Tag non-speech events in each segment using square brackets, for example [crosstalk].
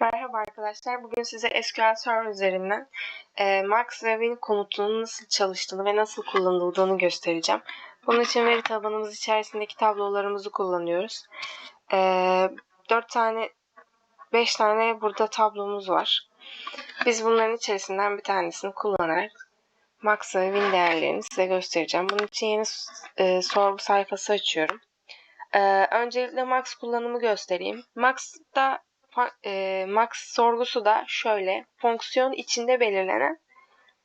Merhaba arkadaşlar. Bugün size SQL Server üzerinden e, Max ve Win komutunun nasıl çalıştığını ve nasıl kullanıldığını göstereceğim. Bunun için veri tabanımız içerisindeki tablolarımızı kullanıyoruz. E, 4 tane 5 tane burada tablomuz var. Biz bunların içerisinden bir tanesini kullanarak Max ve Win değerlerini size göstereceğim. Bunun için yeni e, sorgu sayfası açıyorum. E, öncelikle Max kullanımı göstereyim. Max'da e, max sorgusu da şöyle. Fonksiyon içinde belirlenen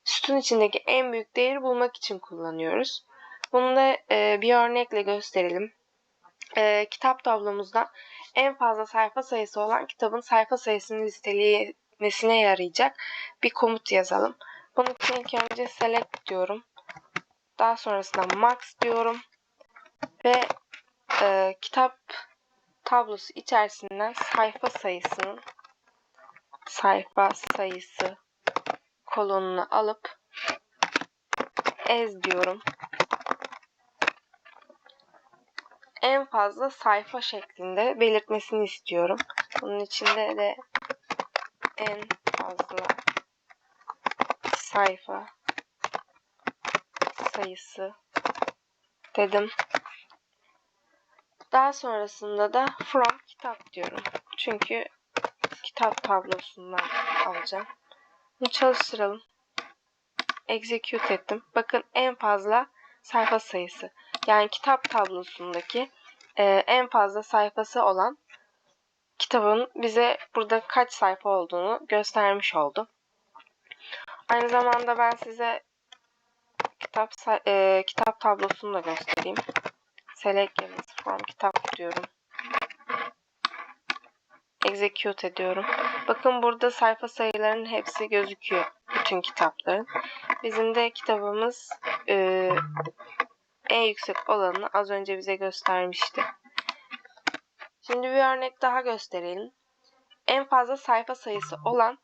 sütun içindeki en büyük değeri bulmak için kullanıyoruz. Bunu da e, bir örnekle gösterelim. E, kitap tablomuzda en fazla sayfa sayısı olan kitabın sayfa sayısını listeleyemesine yarayacak bir komut yazalım. Bunun için ilk önce select diyorum. Daha sonrasında max diyorum. Ve e, kitap tablosu içerisinden sayfa sayısının sayfa sayısı kolonunu alıp ez diyorum. En fazla sayfa şeklinde belirtmesini istiyorum. Bunun içinde de en fazla sayfa sayısı dedim. Daha sonrasında da from kitap diyorum. Çünkü kitap tablosundan alacağım. Bunu çalıştıralım. Execute ettim. Bakın en fazla sayfa sayısı. Yani kitap tablosundaki e, en fazla sayfası olan kitabın bize burada kaç sayfa olduğunu göstermiş oldu. Aynı zamanda ben size kitap e, kitap tablosunu da göstereyim. Select yazısı from kitap diyorum. Execute ediyorum. Bakın burada sayfa sayılarının hepsi gözüküyor. Bütün kitapların. Bizim de kitabımız e, en yüksek olanını az önce bize göstermişti. Şimdi bir örnek daha gösterelim. En fazla sayfa sayısı olan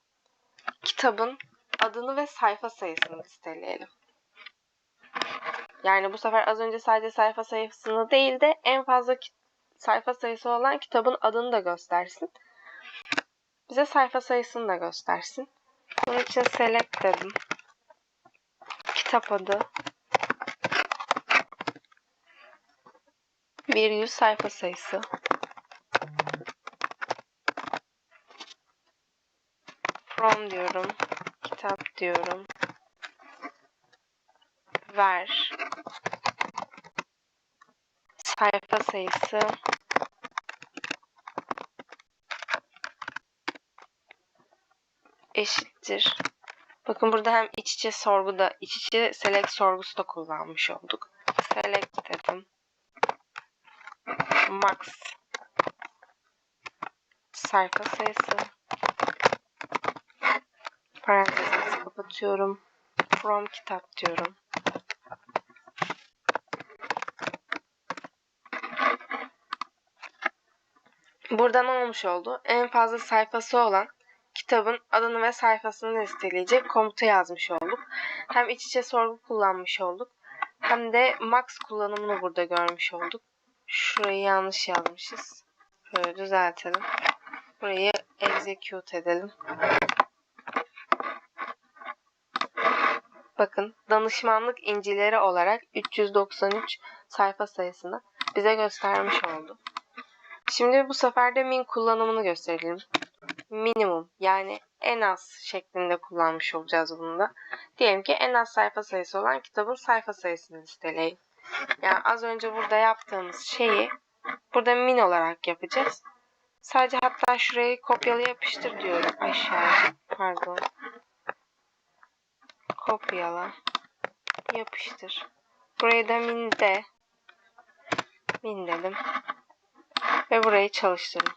kitabın adını ve sayfa sayısını listeleyelim. Yani bu sefer az önce sadece sayfa sayısını değil de en fazla sayfa sayısı olan kitabın adını da göstersin. Bize sayfa sayısını da göstersin. Bunun için select dedim. Kitap adı. Bir yüz sayfa sayısı. From diyorum. Kitap diyorum. Ver sayfa sayısı eşittir. Bakın burada hem iç içe sorguda, iç içe select sorgusu da kullanmış olduk. Select dedim. Max sayfa sayısı parantezimizi kapatıyorum. From kitap diyorum. Burada ne olmuş oldu? En fazla sayfası olan kitabın adını ve sayfasını listeleyecek komuta yazmış olduk. Hem iç içe sorgu kullanmış olduk. Hem de max kullanımını burada görmüş olduk. Şurayı yanlış yazmışız. Böyle düzeltelim. Burayı execute edelim. Bakın danışmanlık incileri olarak 393 sayfa sayısını bize göstermiş oldu. Şimdi bu sefer de min kullanımını gösterelim. Minimum yani en az şeklinde kullanmış olacağız bunu da. Diyelim ki en az sayfa sayısı olan kitabın sayfa sayısını listeleyin. Yani az önce burada yaptığımız şeyi burada min olarak yapacağız. Sadece hatta şurayı kopyala yapıştır diyorum aşağıya. Pardon. Kopyala. Yapıştır. Burayı da min de. Min dedim ve burayı çalıştırın.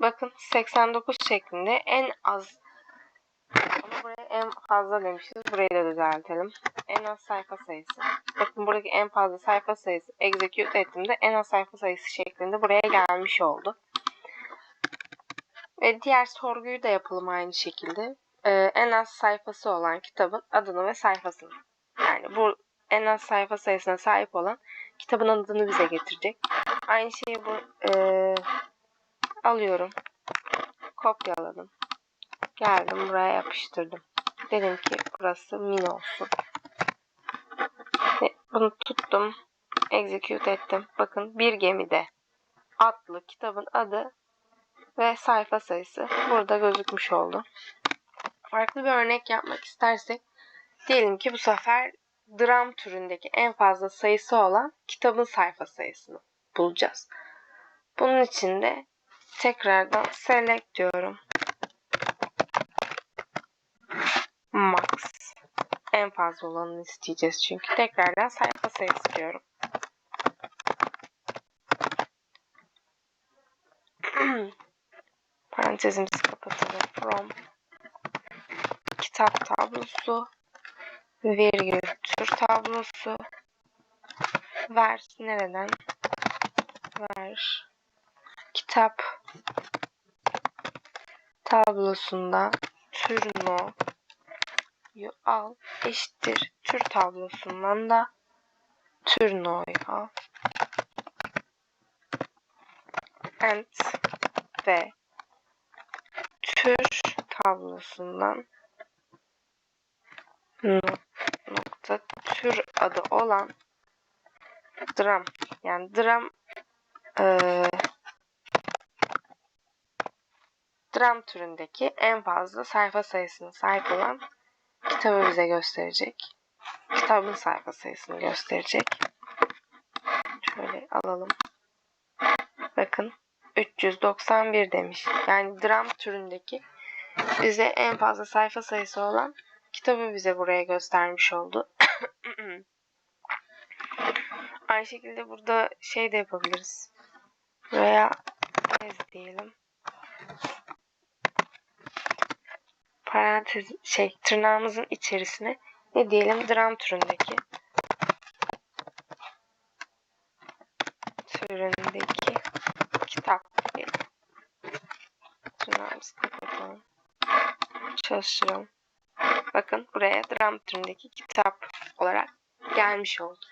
Bakın 89 şeklinde en az buraya en fazla demişiz. Burayı da düzeltelim. En az sayfa sayısı. Bakın buradaki en fazla sayfa sayısı execute ettiğimde en az sayfa sayısı şeklinde buraya gelmiş oldu. Ve diğer sorguyu da yapalım aynı şekilde. Ee, en az sayfası olan kitabın adını ve sayfasını. Yani bu en az sayfa sayısına sahip olan kitabın adını bize getirecek. Aynı şeyi bu e, alıyorum. Kopyaladım. Geldim buraya yapıştırdım. Dedim ki burası min olsun. Ve bunu tuttum. Execute ettim. Bakın bir gemide adlı kitabın adı ve sayfa sayısı burada gözükmüş oldu. Farklı bir örnek yapmak istersek diyelim ki bu sefer dram türündeki en fazla sayısı olan kitabın sayfa sayısını bulacağız. Bunun için de tekrardan select diyorum. Max. En fazla olanını isteyeceğiz çünkü. Tekrardan sayfa sayısı diyorum. [clears throat] Parantezimizi kapatalım. From kitap tablosu virgül tür tablosu ver nereden ver kitap tablosunda tür no yu al eşittir. Tür tablosundan da tür no'yu al. And ve tür tablosundan no, nokta tür adı olan dram. Yani dram eee dram türündeki en fazla sayfa sayısına sahip olan kitabı bize gösterecek. Kitabın sayfa sayısını gösterecek. Şöyle alalım. Bakın 391 demiş. Yani dram türündeki bize en fazla sayfa sayısı olan kitabı bize buraya göstermiş oldu. [coughs] Aynı şekilde burada şey de yapabiliriz. Veya ne diyelim. Parantez şey tırnağımızın içerisine ne diyelim dram türündeki türündeki kitap diyelim. Tırnağımızı kapatalım. Çalıştıralım. Bakın buraya dram türündeki kitap olarak gelmiş oldu.